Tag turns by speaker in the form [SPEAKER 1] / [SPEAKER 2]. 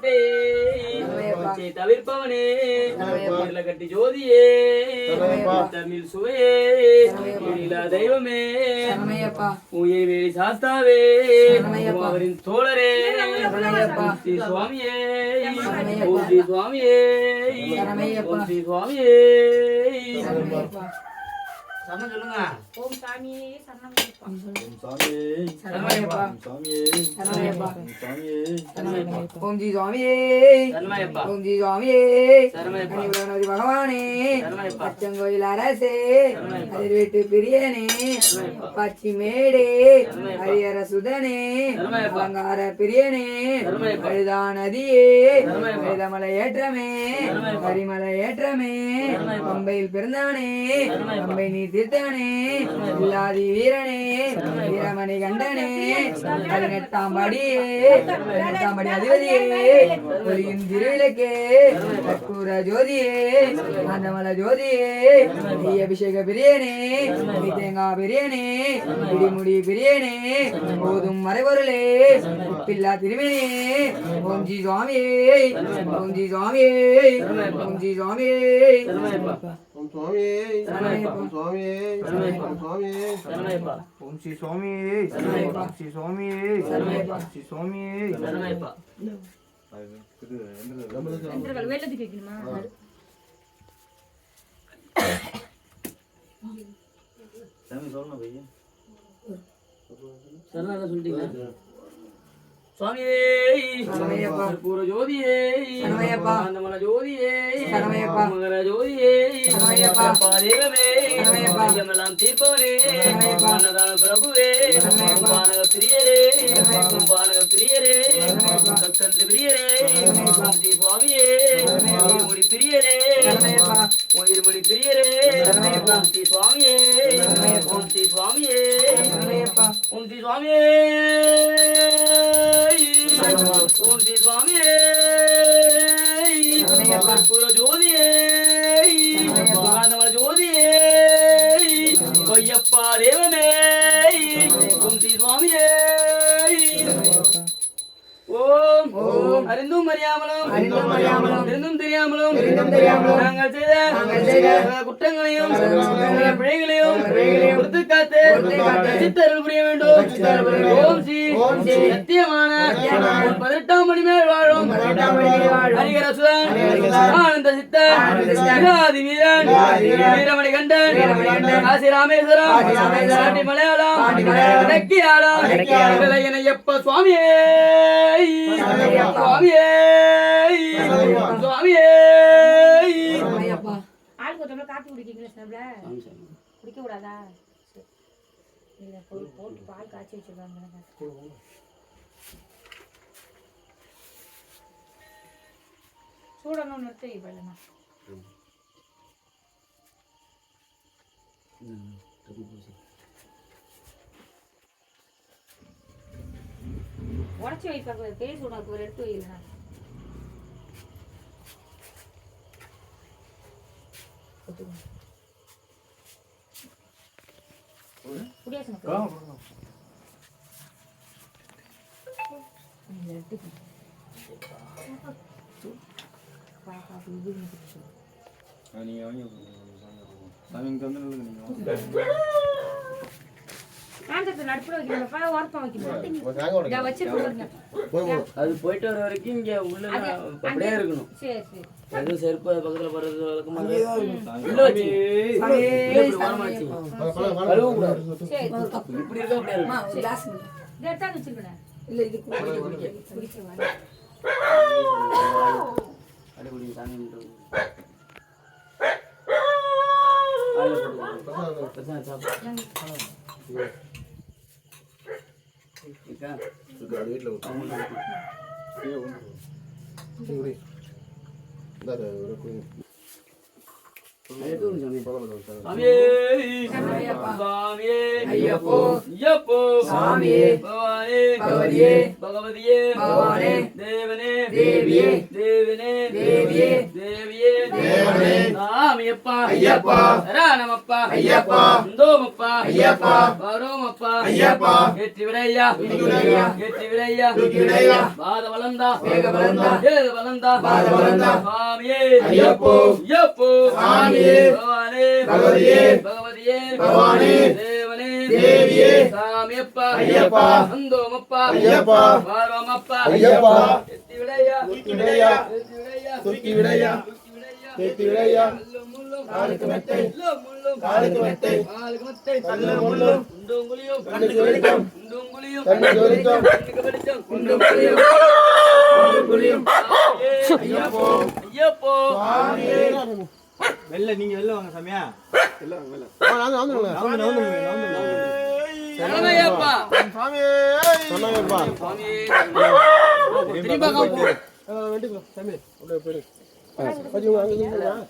[SPEAKER 1] கோட்டை கோச்சை தவிர்ப்பவனே. இருள கட்டி ஜோதியே. தமிழ் சுவையே. இடிலா தெய்வமே. உயிர் வேலி சாஸ்தாவே. அவரின் தோழரே.
[SPEAKER 2] சரணமையப்பா.
[SPEAKER 1] ஓம் ஸ்ரீ சுவாமியே. ஸ்ரீ சுவாமியே.
[SPEAKER 2] சரணமையப்பா.
[SPEAKER 1] ஓம் ஸ்ரீ சுவாமியே
[SPEAKER 2] சரணமையப்பா
[SPEAKER 1] சரணம் சொல்லுங்க
[SPEAKER 3] ஓம் சாமியே சரணமையப்பா
[SPEAKER 2] சரணமையப்பா சரணமையப்பா ஓம் ஜி சுவாமியே
[SPEAKER 1] சரணமையப்பா
[SPEAKER 2] ஓம் ஜி சுவாமியே
[SPEAKER 1] சரணமையப்பா
[SPEAKER 2] கனிவுலகநாதி பகவானே
[SPEAKER 1] சரணமையப்பா
[SPEAKER 2] அச்சங்கோயில் அரசே வீட்டு பிரியனே பச்சி மேடே ஹரியர சுதனே
[SPEAKER 1] சரணமையப்பா.
[SPEAKER 2] அலங்கார பிரியனே
[SPEAKER 1] சரணமையப்பா.
[SPEAKER 2] பழுதா நதியே
[SPEAKER 1] சரணமையப்பா.
[SPEAKER 2] வேதமலை ஏற்றமே
[SPEAKER 1] சரணமையப்பா.
[SPEAKER 2] கரிமலை ஏற்றமே
[SPEAKER 1] சரணமையப்பா.
[SPEAKER 2] பம்பையில் பிறந்தானே
[SPEAKER 1] சரணமையப்பா.
[SPEAKER 2] பம்பை நீ தீர்த்தானே இல்லாதி வீரனே வீரமணி கண்டனே பதினெட்டாம் படியே பதினெட்டாம் படி அதிபதியே ஒளியின் திருவிளக்கே கற்பூர ஜோதியே ஆந்தமல ஜோதியே நீ அபிஷேக பிரியனே நீ தேங்காய் பிரியனே இடிமுடி பிரியனே போதும் மறைபொருளே உப்பில்லா திருமணியே ஓம்ஜி சுவாமியே ஓம்ஜி சுவாமியே ஓம்ஜி சுவாமியே.
[SPEAKER 1] சரணமையப்பா
[SPEAKER 4] ஓம் சுவாமியே ஓம் சுவாமியே ஓம் சுவாமியே
[SPEAKER 5] ஓம் ஸ்ரீ சுவாமியே
[SPEAKER 2] சரணமையப்பா.
[SPEAKER 5] ஸ்ரீ சுவாமியே. ஸ்ரீ சுவாமியே
[SPEAKER 3] வைக்கணுமா
[SPEAKER 1] சரணாதான் சொல்லிட்டீங்களா? சுவாமியே. கற்பூர ஜோதியே. ஆனந்தமல ஜோதியே. மகர ஜோதியே. ஐயமெல்லாம் தீர்ப்பவனே
[SPEAKER 2] சரணமையப்பா.
[SPEAKER 1] அன்னதான பிரபுவே. பானக பிரியரே. பானக பிரியரே. சக்கந்து பிரியரே சுவாமியே. இருமுடி பிரியரே
[SPEAKER 2] சரணமையப்பா.
[SPEAKER 1] இருமுடி பிரியரே. ஓம் ஸ்ரீ சுவாமியே. ஓம் ஸ்ரீ சுவாமியே. ஓம் ஸ்ரீ சுவாமியே தேவமே ஓம் ஸ்ரீ சுவாமியே ஓம்
[SPEAKER 2] ஓம்.
[SPEAKER 1] அறிந்தும் அறியாமலும்
[SPEAKER 2] அறிந்தும் அறியாமலும்
[SPEAKER 1] தெரிந்தும் தெரியாமலும்
[SPEAKER 2] தெரிந்தும் தெரியாமலும்
[SPEAKER 1] நாங்கள் செய்த
[SPEAKER 2] நாங்கள் செய்த
[SPEAKER 1] குற்றங்களையும் பிழைகளையும் பொறுத்து காத்து ரசித்தருள் புரிய வேண்டும். ஓம் ஸ்ரீ
[SPEAKER 2] ஓம் ஸ்ரீ
[SPEAKER 1] சத்தியமான
[SPEAKER 2] சத்தியமான
[SPEAKER 1] பதினெட்டாம் மணி மேல் வாழும்
[SPEAKER 2] பதினெட்டாம் மணி மேல் வாழும்
[SPEAKER 1] ஹரிகரசுதன்
[SPEAKER 2] ஹரிகரசுதன்
[SPEAKER 1] ஆனந்த சித்தன் வீரன் வீரமணி கண்டன்
[SPEAKER 2] வீரமணி கண்டன்
[SPEAKER 1] காசி ராமேஸ்வரம் பாண்டி மலையாளம் சுவாமியே. சுவாமியே. சுவாமியே.
[SPEAKER 3] ஆளுக்கு ஒரு காப்பி குடிக்கீங்களா குடிக்க கூடாதா போட்டு பால் காய்ச்சி வச்சிருக்காங்க சூடணும் நிறுத்தி இப்ப உடச்சி வைப்பாங்க பேர் உனக்கு ஒரு எடுத்து வைக்கல குடியாசனுக்கு
[SPEAKER 4] உடைக்கணும்.
[SPEAKER 3] வச்சு கொடுங்க
[SPEAKER 4] போய் போய்.
[SPEAKER 1] அது போயிட்டு வர வரைக்கும் இங்க உள்ள அப்படியே இருக்கணும்
[SPEAKER 3] சரி சரி
[SPEAKER 1] எதுவும் செருப்பு அது பக்கத்துல போறது வழக்கமா உள்ள வச்சு இப்படி இருக்கா அப்படியே
[SPEAKER 2] இல்ல, இது
[SPEAKER 1] சாமியே. பவானே
[SPEAKER 2] பகவதியே.
[SPEAKER 1] பகவதியே
[SPEAKER 2] பகவானே.
[SPEAKER 1] தேவனே
[SPEAKER 2] தேவியே.
[SPEAKER 1] தேவனே
[SPEAKER 2] தேவியே.
[SPEAKER 1] தேவியே
[SPEAKER 4] தேவனே.
[SPEAKER 1] சாமியப்பா
[SPEAKER 4] ஐயப்பா.
[SPEAKER 1] சரணமப்பா
[SPEAKER 4] ஐயப்பா.
[SPEAKER 1] இந்தோமப்பா
[SPEAKER 4] ஐயப்பா.
[SPEAKER 1] வரோமப்பா ஐயப்பா ஏற்றி விடையா. ஏற்றி விடையா. பாத வளர்ந்தா
[SPEAKER 2] வேக வளர்ந்தா.
[SPEAKER 1] ஏக வளர்ந்தா
[SPEAKER 2] பாத வளர்ந்தா.
[SPEAKER 1] சுவாமியே
[SPEAKER 2] ஐயப்போ.
[SPEAKER 1] ஐயப்போ
[SPEAKER 2] சாமியே.
[SPEAKER 1] பகவானே
[SPEAKER 2] பகவதியே.
[SPEAKER 1] பகவதியே
[SPEAKER 2] பகவானே.
[SPEAKER 1] தேவனே
[SPEAKER 2] தேவியே.
[SPEAKER 1] சாமியப்பா
[SPEAKER 2] ஐயப்பா.
[SPEAKER 1] அந்தோமப்பா
[SPEAKER 4] ஐயப்பா.
[SPEAKER 1] பார்வமப்பா
[SPEAKER 4] ஐயப்பா.
[SPEAKER 1] ஏற்றி விடையா
[SPEAKER 4] தூக்கி விடையா.
[SPEAKER 1] ஏற்றி விடையா
[SPEAKER 4] தூக்கி விடையா.
[SPEAKER 1] தூக்கி விடையா
[SPEAKER 4] காலுக்கு மெத்தை.
[SPEAKER 1] முள்ளும் முள்ளும்
[SPEAKER 4] காலுக்கு மெத்தை.
[SPEAKER 1] காலுக்கு மெத்தை
[SPEAKER 4] கல்லும் முள்ளும்.
[SPEAKER 1] உண்டும் குழியும்
[SPEAKER 4] கண்ணுக்கு வெளிச்சம்.
[SPEAKER 1] உண்டும் குழியும்
[SPEAKER 4] கண்ணுக்கு வெளிச்சம்.
[SPEAKER 1] கண்ணுக்கு வெளிச்சம்
[SPEAKER 2] உண்டும் குழியும். உண்டும் குழியும்.
[SPEAKER 1] ஐயப்போ ஐயப்போ
[SPEAKER 5] வெளில நீங்க வெளில வாங்க சாமியா
[SPEAKER 4] ஆ, நாங்க வந்துடுங்க.
[SPEAKER 1] சரணமையப்பா
[SPEAKER 4] சொன்னாங்கப்பா.
[SPEAKER 1] சுவாமியே திரும்பி பார்க்காம போ
[SPEAKER 4] ஆ, வெட்டிக்கோ, சாமி. அப்படியே போயிடு. ஆ, வச்சுக்கோங்க, அங்க.